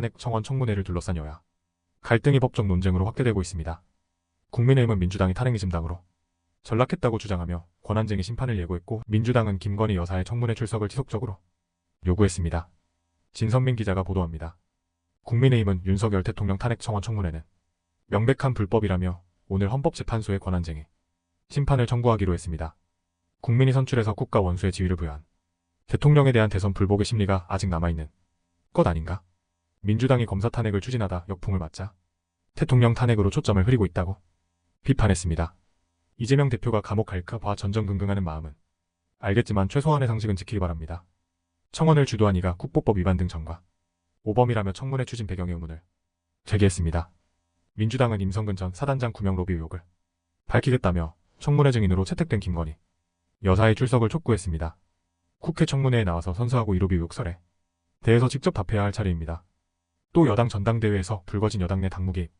탄핵 청원 청문회를 둘러싼 여야. 갈등이 법적 논쟁으로 확대되고 있습니다. 국민의힘은 민주당이 탄핵이즘당으로 전락했다고 주장하며 권한쟁의 심판을 예고했고 민주당은 김건희 여사의 청문회 출석을 지속적으로 요구했습니다. 진선민 기자가 보도합니다. 국민의힘은 윤석열 대통령 탄핵 청원 청문회는 명백한 불법이라며 오늘 헌법재판소에 권한쟁의 심판을 청구하기로 했습니다. 국민이 선출해서 국가 원수의 지위를 부여한 대통령에 대한 대선 불복의 심리가 아직 남아있는 것 아닌가? 민주당이 검사 탄핵을 추진하다 역풍을 맞자 대통령 탄핵으로 초점을 흐리고 있다고 비판했습니다. 이재명 대표가 감옥 갈까 봐 전전긍긍하는 마음은 알겠지만 최소한의 상식은 지키기 바랍니다. 청원을 주도한 이가 국보법 위반 등 전과 오범이라며 청문회 추진 배경의 의문을 제기했습니다. 민주당은 임성근 전 사단장 구명 로비 의혹을 밝히겠다며 청문회 증인으로 채택된 김건희 여사의 출석을 촉구했습니다. 국회 청문회에 나와서 선서하고 이로비 의혹설에 대해서 직접 답해야 할 차례입니다. 또 여당 전당대회에서 불거진 여당 내 당무 개입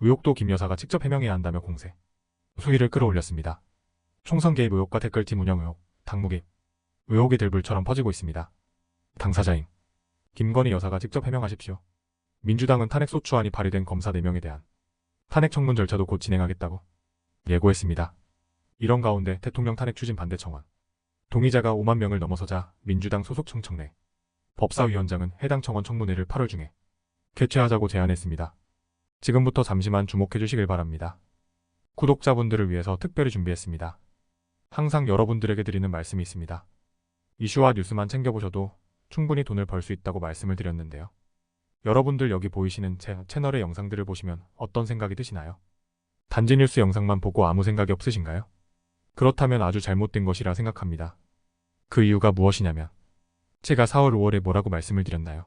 의혹도 김 여사가 직접 해명해야 한다며 공세 수위를 끌어올렸습니다. 총선 개입 의혹과 댓글팀 운영 의혹, 당무 개입 의혹이 들불처럼 퍼지고 있습니다. 당사자인 김건희 여사가 직접 해명하십시오. 민주당은 탄핵 소추안이 발의된 검사 4명에 대한 탄핵 청문 절차도 곧 진행하겠다고 예고했습니다. 이런 가운데 대통령 탄핵 추진 반대 청원 동의자가 5만 명을 넘어서자 민주당 소속 청청래 법사위원장은 해당 청원 청문회를 8월 중에 개최하자고 제안했습니다. 지금부터 잠시만 주목해 주시길 바랍니다. 구독자분들을 위해서 특별히 준비했습니다. 항상 여러분들에게 드리는 말씀이 있습니다. 이슈와 뉴스만 챙겨보셔도 충분히 돈을 벌 수 있다고 말씀을 드렸는데요. 여러분들 여기 보이시는 제 채널의 영상들을 보시면 어떤 생각이 드시나요? 단지 뉴스 영상만 보고 아무 생각이 없으신가요? 그렇다면 아주 잘못된 것이라 생각합니다. 그 이유가 무엇이냐면 제가 4월 5월에 뭐라고 말씀을 드렸나요?